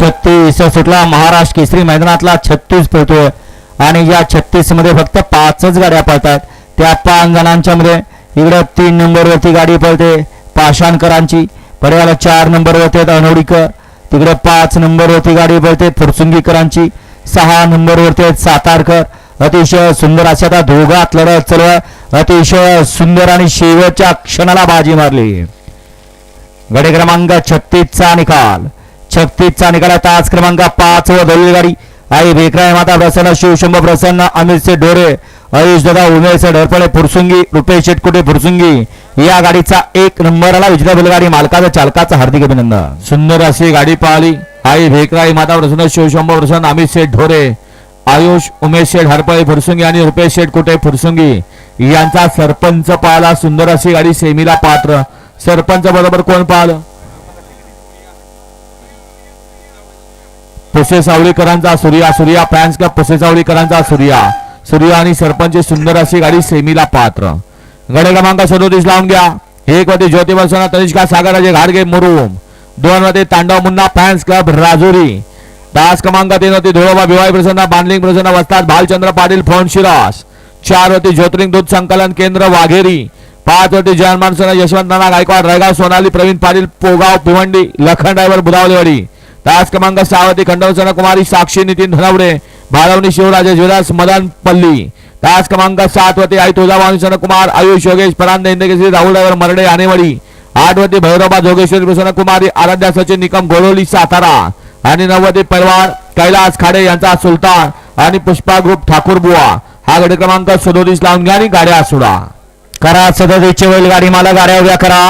छत्तीस. सुटला महाराष्ट्र केसरी मैदानातला छत्तीस पळतोय. आणि या छत्तीसमध्ये फक्त पाचच गाड्या पळतात. त्या पाच जणांच्या मध्ये इकडे तीन नंबरवरती गाडी पळते. पाषाणकरांची. पर्याला चार नंबरवरती आहेत अनोडीकर. तिकडे पाच नंबरवरती गाडी पळते फुरसुंगीकरांची. सहा नंबरवरती आहेत सातारकर. अतिशय सुंदर अशा त्या दोघात लढत चालू अतिशय सुंदर आणि शेवटच्या क्षणाला बाजी मारली. गडे क्रमांक छत्तीसचा निकाल. छत्तीसचा निकाल आहे. तास क्रमांक पाच व दलील गाडी आई बेकराय माता प्रसन्न शिवशंभ प्रसन्न अमित से डोरे आयुष दादा उमेश ढरपळे फुरसुंगी रुपेश शेटकुटे फुरसुंगी. या गाडीचा एक नंबर आला विजय बैलगाडी मालकाचा चालकाचा हार्दिक अभिनंदन. सुंदर अशी गाडी पाहिली. आई भेकराई माता प्रसन्न शिवशंभ प्रसन्न अमित शेठ ढोरे आयुष उमेश शेठ हरपळे फुरसुंगी आणि रुपेश शेठ कुठे फुरसुंगी. यांचा सरपंच पाहिला. सुंदर अशी गाडी सेमीला पात्र. सरपंच बरोबर कोण पाहिलं? पुसे सावळीकरांचा सूर्या सूर्या फॅन्स क्लब पुसे सावळीकरांचा सूर्या. सूर्या आणि सरपंच सुंदर अशी गाडी सेमीला पात्र. गडे क्रमांक सदोतीस लावून घ्या. एक मध्ये ज्योती तनिष्का सागराचे घाडगे मुरुम. दोन मध्ये तांडव मुन्ना फॅन्स क्लब राजुरी. दास क्रमांक तीन होती धुळोबा भिवाई प्रसन्न बांधलिंग प्रसन्न वस्तात भालचंद्र पाटील फोन शिरास चार होती ज्योतिर्लिंग दूध संकलन केंद्र वाघेरी. पाच होती जयन मानसना यशवंत नाना गायकवाड रायगाव सोनाली प्रवीण पाटील पोगाव भिवंडी लखन ड्रायव्हर बुधावलेवाडी तास क्रमांक सहावती खंडवचना कुमारी साक्षी नितीन धनावडे भालवणी शिवराजे विलास मदन पल्ली. तास क्रमांक सातवती आई तुळजाभवानी कुमार आयुष योगेश परांदे इंद्रकेसरी राहुल डायवर मरडे आणेवाडी. आठवती भैरवबा जोगेश्वरी प्रसन्न कुमारी आराध्या सचिन निकम गोरोली सातारा. आणि नववती परवार कैलास खाडे यांचा सुलतान आणि पुष्पा ग्रुप ठाकूर बुवा. हा गडी क्रमांक सदोतीस लावून घ्या आणि गाड्या सोडा. करा सदतीसची बैलगाडी मला गाड्या उभ्या करा.